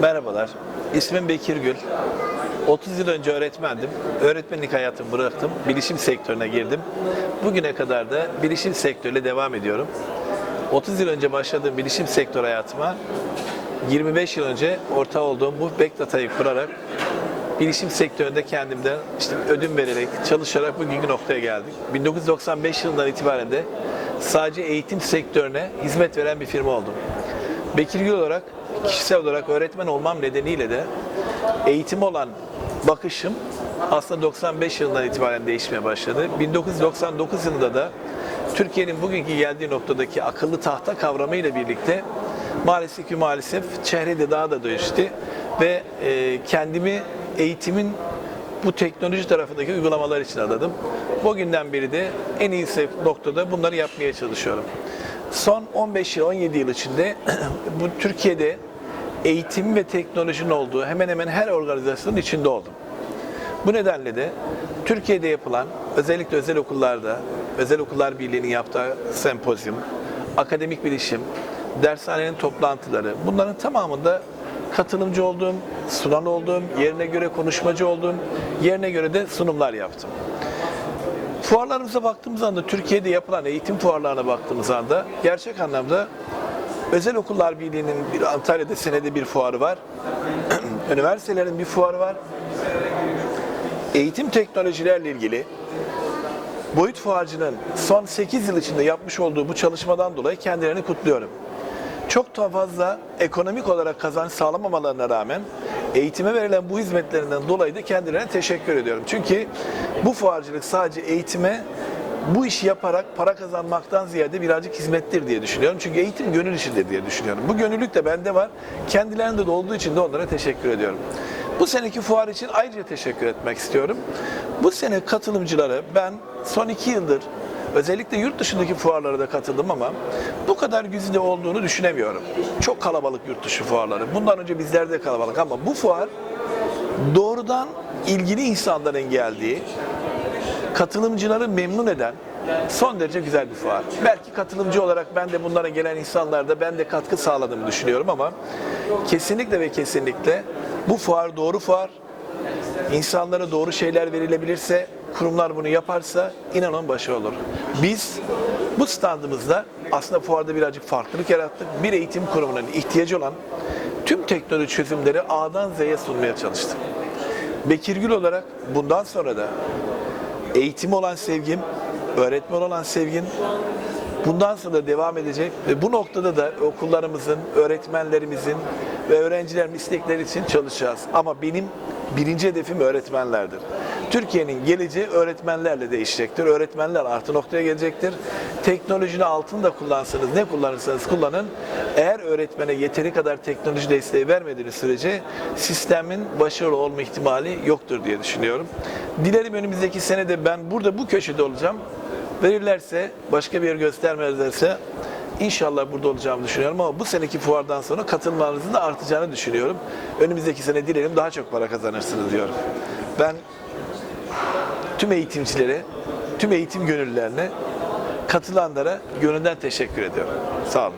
Merhabalar, ismim Bekir Gül. 30 yıl önce öğretmendim. Öğretmenlik hayatımı bıraktım. Bilişim sektörüne girdim. Bugüne kadar da bilişim sektörüyle devam ediyorum. 30 yıl önce başladığım bilişim sektör hayatıma 25 yıl önce ortağı olduğum bu Backdata'yı kurarak bilişim sektöründe kendimden işte ödün vererek, çalışarak bugünkü noktaya geldik. 1995 yılından itibaren de sadece eğitim sektörüne hizmet veren bir firma oldum. Bekir Gül olarak, kişisel olarak öğretmen olmam nedeniyle de eğitim olan bakışım aslında 95 yılından itibaren değişmeye başladı. 1999 yılında da Türkiye'nin bugünkü geldiği noktadaki akıllı tahta kavramıyla birlikte maalesef ki maalesef çehrede daha da değişti ve e, kendimi eğitimin bu teknoloji tarafındaki uygulamalar için adadım. Bugünden beri de en iyi noktada bunları yapmaya çalışıyorum. Son 15 yıl, 17 yıl içinde bu Türkiye'de eğitim ve teknolojinin olduğu hemen hemen her organizasyonun içinde oldum. Bu nedenle de Türkiye'de yapılan özellikle özel okullarda, özel okullar birliğinin yaptığı sempozyum, akademik bilişim, dershanenin toplantıları bunların tamamında katılımcı olduğum, sunan olduğum, yerine göre konuşmacı olduğum, yerine göre de sunumlar yaptım. Fuarlarımıza baktığımız anda, Türkiye'de yapılan eğitim fuarlarına baktığımız anda gerçek anlamda Özel Okullar Birliği'nin bir Antalya'da senede bir fuarı var. Üniversitelerin bir fuarı var. Eğitim teknolojilerle ilgili Boyut Fuarcı'nın son 8 yıl içinde yapmış olduğu bu çalışmadan dolayı kendilerini kutluyorum. Çok daha fazla ekonomik olarak kazanç sağlamamalarına rağmen eğitime verilen bu hizmetlerinden dolayı da kendilerine teşekkür ediyorum. Çünkü bu fuarcılık sadece eğitime bu işi yaparak para kazanmaktan ziyade birazcık hizmettir diye düşünüyorum. Çünkü eğitim gönül işidir diye düşünüyorum. Bu gönüllülük de bende var. Kendilerinde de olduğu için de onlara teşekkür ediyorum. Bu seneki fuar için ayrıca teşekkür etmek istiyorum. Bu sene katılımcılara ben son iki yıldır özellikle yurt dışındaki fuarlara da katıldım ama kadar güzide olduğunu düşünemiyorum. Çok kalabalık yurt dışı fuarları. Bundan önce bizler de kalabalık ama bu fuar doğrudan ilgili insanların geldiği, katılımcıları memnun eden son derece güzel bir fuar. Belki katılımcı olarak ben de bunlara gelen insanlarda ben de katkı sağladığımı düşünüyorum ama kesinlikle ve kesinlikle bu fuar doğru fuar. İnsanlara doğru şeyler verilebilirse, kurumlar bunu yaparsa inanın başı olur. Biz bu standımızda aslında fuarda birazcık farklılık yarattık. Bir eğitim kurumunun ihtiyacı olan tüm teknoloji çözümleri A'dan Z'ye sunmaya çalıştık. Bekir Gül olarak bundan sonra da eğitim olan sevgim, öğretmen olan sevgim bundan sonra da devam edecek ve bu noktada da okullarımızın, öğretmenlerimizin ve öğrencilerin istekleri için çalışacağız. Ama benim birinci hedefim öğretmenlerdir. Türkiye'nin geleceği öğretmenlerle değişecektir. Öğretmenler artı noktaya gelecektir. Teknolojinin altında kullansanız, ne kullanırsanız kullanın. Eğer öğretmene yeteri kadar teknoloji desteği vermediğiniz sürece sistemin başarılı olma ihtimali yoktur diye düşünüyorum. Dilerim önümüzdeki senede ben burada bu köşede olacağım. Verirlerse, başka bir yer göstermezlerse İnşallah burada olacağımı düşünüyorum ama bu seneki fuardan sonra katılmanızın da artacağını düşünüyorum. Önümüzdeki sene dilerim daha çok para kazanırsınız diyorum. Ben tüm eğitimcilere, tüm eğitim gönüllülerine, katılanlara gönülden teşekkür ediyorum. Sağ olun.